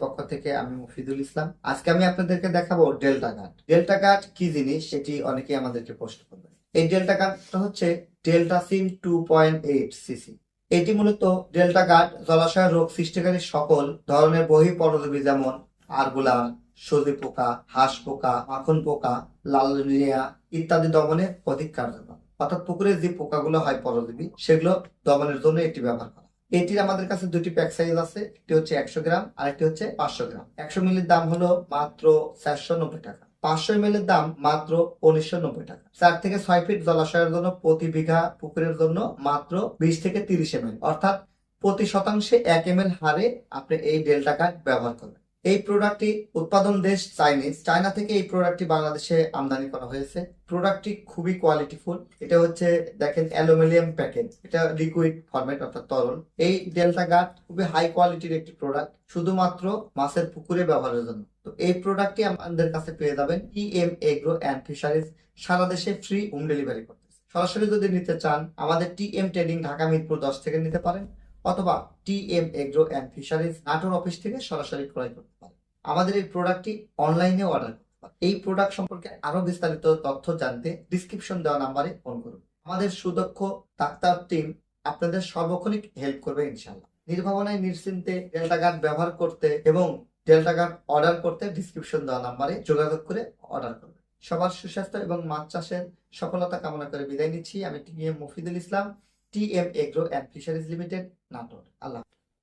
পক্ষ থেকে আমি মুফিদুল ইসলাম। আজকে আমি আপনাদেরকে দেখাবো ডেল্টা ডেল্টা কি জিনিস সেটি আমাদেরকে ডেল্টা হচ্ছে ডেল্টা এটি মূলত জলাশয় রোগ সৃষ্টিকারী সকল ধরনের বহি পরজীবী যেমন আরগুলা সজি পোকা, হাঁস পোকা, মাখন পোকা, লালনিয়া ইত্যাদি দমনে অধিক কার্যকর। অর্থাৎ পুকুরে যে পোকাগুলো হয় পরজীবী, সেগুলো দমনের জন্য এটি ব্যবহার করা এটির আমাদের কাছে দুটি প্যাক সাইজ আছে, একটি হচ্ছে একশো গ্রাম আর একটি হচ্ছে পাঁচশো গ্রাম। একশো মিলির দাম হলো মাত্র চারশো নব্বই টাকা। পাঁচশো মিলির দাম মাত্র উনিশশো নব্বই টাকা। চার থেকে ছয় ফিট জলাশয়ের জন্য, প্রতি বিঘা পুকুরের জন্য মাত্র বিশ থেকে তিরিশ এম অর্থাৎ প্রতি শতাংশে এক এম হারে আপনি এই ডেল্টা কার্ড ব্যবহার করবেন। এই প্রোডাক্টটি উৎপাদন দেশ চাইনিজ চায়না থেকে এই প্রোডাক্টটি বাংলাদেশে আমদানি করা হয়েছে। প্রোডাক্টটি খুবই কোয়ালিটিফুল এটা হচ্ছে, দেখেন, অ্যালুমিনিয়াম প্যাকেট। এটা লিকুইড ফরম্যাট অর্থাৎ তরল। এই ডেল্টা গার্ড খুবই হাই কোয়ালিটির একটি প্রোডাক্ট শুধুমাত্র মাছের পুকুরে ব্যবহারের জন্য। তো এই প্রোডাক্টটি আমাদের কাছে পেয়ে যাবেন E M agro and fisheries সারা দেশে ফ্রি হোম ডেলিভারি করতেছে। সরাসরি যদি নিতে চান, আমাদের T M trading Dhaka Mirpur দশ থেকে নিতে পারেন। অথবা T M agro and fisheries Natore office থেকে সরাসরি ক্রয় করতে পারেন আমাদের এই প্রোডাক্টটি অনলাইনে অর্ডার করতে পারেন এই প্রোডাক্ট সম্পর্কে আরও বিস্তারিত তথ্য জানতে ডিসক্রিপশন দেওয়া নাম্বারে ফোন করুন। আমাদের সুদক্ষ ডাক্তার টিম আপনাদের সর্বক্ষণিক হেল্প করবে ইনশাল্লাহ নির্ভাবনায় নিশ্চিন্তে ডেল্টা গার্ড ব্যবহার করতে এবং ডেল্টা গার্ড অর্ডার করতে ডিসক্রিপশন দেওয়া নাম্বারে যোগাযোগ করে অর্ডার করবে। সবার সুস্বাস্থ্য এবং মাছ চাষের সফলতা কামনা করে বিদায় নিচ্ছি। আমি T M Mofidul Islam. T M agro and fisheries limited Natore Allah.